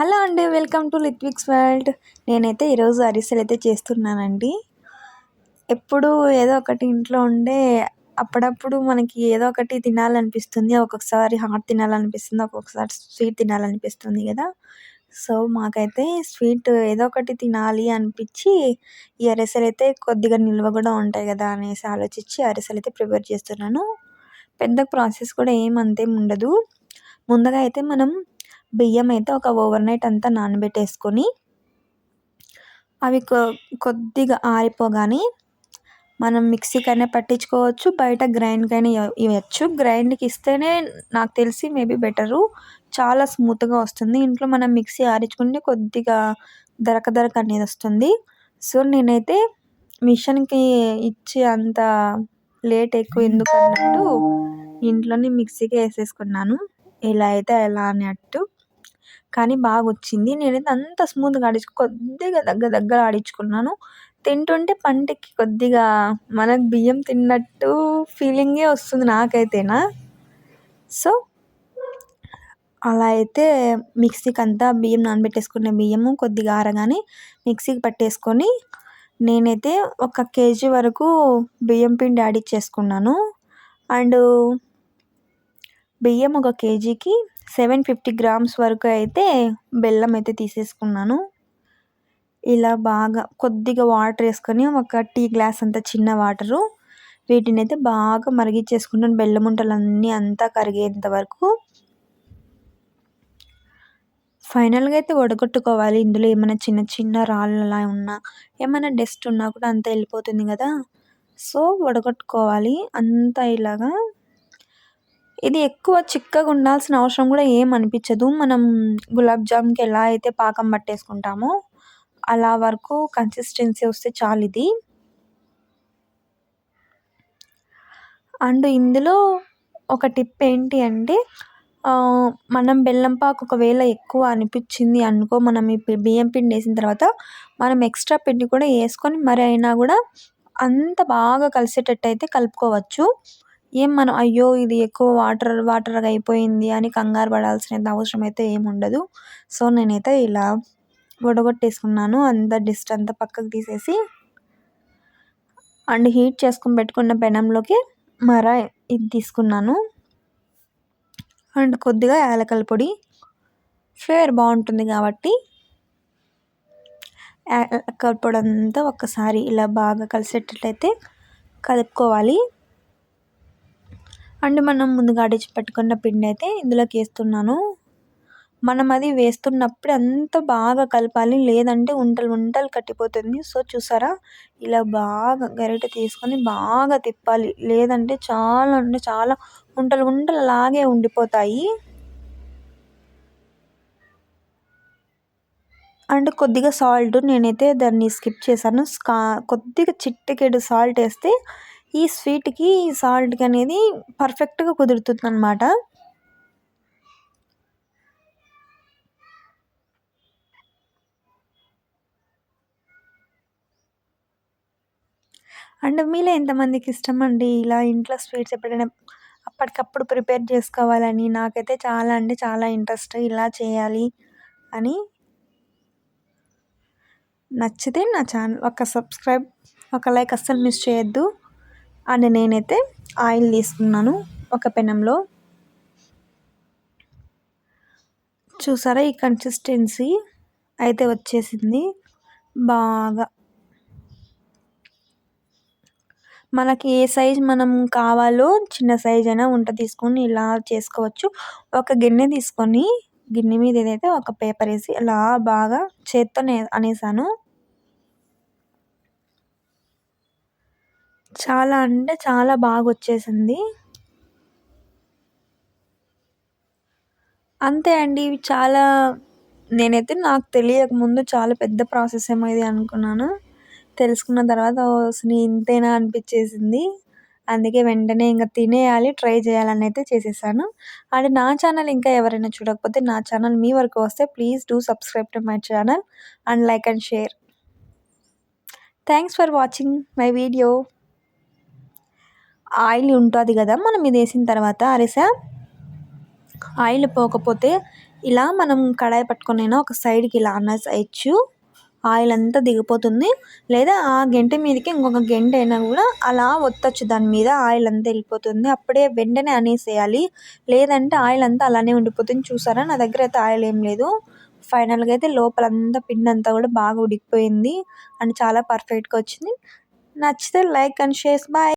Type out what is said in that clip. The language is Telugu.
హలో అండి వెల్కమ్ టు లిత్విక్స్ వరల్డ్. నేనైతే ఈరోజు అరిసెలు అయితే చేస్తున్నానండి. ఎప్పుడు ఏదో ఒకటి ఇంట్లో ఉండే అప్పుడప్పుడు మనకి ఏదో ఒకటి తినాలనిపిస్తుంది. ఒక్కొక్కసారి హాట్ తినాలనిపిస్తుంది ఒక్కొక్కసారి స్వీట్ తినాలనిపిస్తుంది కదా. సో మాకైతే స్వీట్ ఏదో ఒకటి తినాలి అనిపించి ఈ అరిసెలు అయితే కొద్దిగా నిల్వ కూడా ఉంటాయి కదా అనేసి ఆలోచించి అరిసెలు అయితే ప్రిపేర్ చేస్తున్నాను. పెద్ద ప్రాసెస్ కూడా ఏమంతేం ఉండదు. ముందుగా అయితే మనం బియ్యం అయితే ఒక ఓవర్ నైట్ అంతా నానబెట్టేసుకొని అవి కొ కొద్దిగా ఆరిపోగానే మనం మిక్సీకైనా పట్టించుకోవచ్చు బయట గ్రైండ్కైనా ఇవ్వచ్చు. గ్రైండ్కి ఇస్తేనే నాకు తెలిసి మేబీ బెటరు. చాలా స్మూత్గా వస్తుంది. ఇంట్లో మనం మిక్సీ ఆడించుకుంటే కొద్దిగా దరక దరక అనేది వస్తుంది. సో నేనైతే మిషన్కి ఇచ్చి అంత లేట్ ఎక్కువ ఎందుకు అన్నట్టు ఇంట్లోనే మిక్సీకి వేసేసుకున్నాను. ఎలా అయితే ఎలా అన్నట్టు. కానీ బాగా వచ్చింది నేనైతే అంత స్మూత్గా ఆడించు కొద్దిగా దగ్గర దగ్గర ఆడించుకున్నాను. తింటుంటే పంటకి కొద్దిగా మనకు బియ్యం తిన్నట్టు ఫీలింగే వస్తుంది నాకైతేనా? సో అలా అయితే మిక్సీకి అంతా బియ్యం నానబెట్టేసుకునే బియ్యము కొద్దిగా ఆరగానే మిక్సీకి పట్టేసుకొని నేనైతే ఒక కేజీ వరకు బియ్యం పిండి ఆడిచ్చేసుకున్నాను అండ్ బియ్యం ఒక కేజీకి సెవెన్ ఫిఫ్టీ గ్రామ్స్ వరకు అయితే బెల్లం అయితే తీసేసుకున్నాను. ఇలా బాగా కొద్దిగా వాటర్ వేసుకొని ఒక టీ గ్లాస్ అంత చిన్న వాటరు వీటిని అయితే బాగా మరిగించేసుకుంటాను. బెల్లం ఉంటలన్నీ అంతా కరిగేంత వరకు. ఫైనల్గా అయితే వడగొట్టుకోవాలి. ఇందులో ఏమైనా చిన్న చిన్న రాళ్ళు అలా ఉన్నా ఏమైనా డస్ట్ ఉన్నా కూడా అంతా వెళ్ళిపోతుంది కదా. సో వడగొట్టుకోవాలి. అంతా ఇలాగా ఇది ఎక్కువ చిక్కగా ఉండాల్సిన అవసరం కూడా ఏం అనిపించదు. మనం గులాబ్ జామ్కి ఎలా అయితే పాకం పట్టేసుకుంటామో అలా వరకు కన్సిస్టెన్సీ వస్తే చాలు ఇది. అండ్ ఇందులో ఒక టిప్ ఏంటి అంటే మనం బెల్లం పాకు ఒకవేళ ఎక్కువ అనిపించింది అనుకో మనం ఈ బియ్యం పిండి వేసిన తర్వాత మనం ఎక్స్ట్రా పిండి కూడా వేసుకొని మరి అయినా కూడా అంత బాగా కలిసేటట్టు అయితే కలుపుకోవచ్చు. ఏం మనం అయ్యో ఇది ఎక్కువ వాటర్ వాటర్గా అయిపోయింది అని కంగారు పడాల్సిన అవసరం అయితే ఏమి ఉండదు. సో నేనైతే ఇలా వడగొట్టేసుకున్నాను. అంత డిస్ట్ అంతా పక్కకు తీసేసి అండ్ హీట్ చేసుకుని పెట్టుకున్న పెనంలోకి మర ఇది తీసుకున్నాను. అండ్ కొద్దిగా యాలకల పొడి. ఫ్లేవర్ బాగుంటుంది కాబట్టి యాలకల పొడి అంతా ఒక్కసారి ఇలా బాగా కలిసేటట్లయితే కలుపుకోవాలి. అండ్ మనం ముందుగా అడిచి పెట్టుకున్న పిండి అయితే ఇందులోకి వేస్తున్నాను. మనం అది వేస్తున్నప్పుడు అంత బాగా కలపాలి లేదంటే ఉంటలు ఉంటలు కట్టిపోతుంది. సో చూసారా? ఇలా బాగా గరిటె తీసుకొని బాగా తిప్పాలి. లేదంటే చాలా అంటే చాలా ఉంటలు ఉంటలు అలాగే ఉండిపోతాయి. అండ్ కొద్దిగా సాల్ట్ నేనైతే దాన్ని స్కిప్ చేశాను. కొద్దిగా చిట్టకేడు సాల్ట్ వేస్తే ఈ స్వీట్కి సాల్ట్కి అనేది పర్ఫెక్ట్గా కుదురుతుంది అనమాట అండ్ మీలో ఎంతమందికి ఇష్టం అండి ఇలా ఇంట్లో స్వీట్స్ ఎప్పుడైనా అప్పటికప్పుడు ప్రిపేర్ చేసుకోవాలని? నాకైతే చాలా అంటే చాలా ఇంట్రెస్ట్ ఇలా చేయాలి అని నచ్చితే నా ఛానల్ ఒక సబ్స్క్రైబ్ ఒక లైక్ అస్సలు మిస్ చేయొద్దు. అండ్ నేనైతే ఆయిల్ తీసుకున్నాను ఒక పెనంలో. చూసారా ఈ కన్సిస్టెన్సీ అయితే వచ్చేసింది. బాగా. మనకి ఏ సైజ్ మనం కావాలో చిన్న సైజ్ అయినా వంట తీసుకొని ఇలా చేసుకోవచ్చు. ఒక గిన్నె తీసుకొని గిన్నె మీద ఏదైతే ఒక పేపర్ వేసి అలా బాగా చేత్తో అనేసాను. చాలా అంటే చాలా బాగా వచ్చేసింది అంతే అండి ఇవి చాలా నేనైతే నాకు తెలియక ముందు చాలా పెద్ద ప్రాసెస్ ఏమో ఇది అనుకున్నాను. తెలుసుకున్న తర్వాత అసలు ఇంతేనా అనిపించేసింది. అందుకే వెంటనే ఇంకా తినేయాలి ట్రై చేయాలని అయితే చేసేసాను. అండ్ నా ఛానల్ ఇంకా ఎవరైనా చూడకపోతే నా ఛానల్ మీ వరకు వస్తే please do subscribe to my channel and like and share. Thanks for watching my video. Oil ఉంటుంది కదా మనం ఇది వేసిన తర్వాత అరిసా ఆయిల్ పోకపోతే ఇలా మనం కడాయి పట్టుకునైనా ఒక సైడ్కి ఇలా అనేసేయచ్చు ఆయిల్ అంతా దిగిపోతుంది. లేదా ఆ గెంటె మీదకి ఇంకొక గెంటె అయినా కూడా అలా ఒత్తచ్చు. దాని మీద ఆయిల్ అంతా వెళ్ళిపోతుంది. అప్పుడే వెంటనే అనేసేయాలి లేదంటే ఆయిల్ అంతా అలానే ఉండిపోతుంది. చూసారా? నా దగ్గర అయితే ఆయిల్ ఏం లేదు. ఫైనల్గా అయితే లోపలంతా పిండి అంతా కూడా బాగా ఉడికిపోయింది. అండ్ చాలా పర్ఫెక్ట్గా వచ్చింది. నచ్చితే లైక్ అండ్ షేర్స్ బాయ్.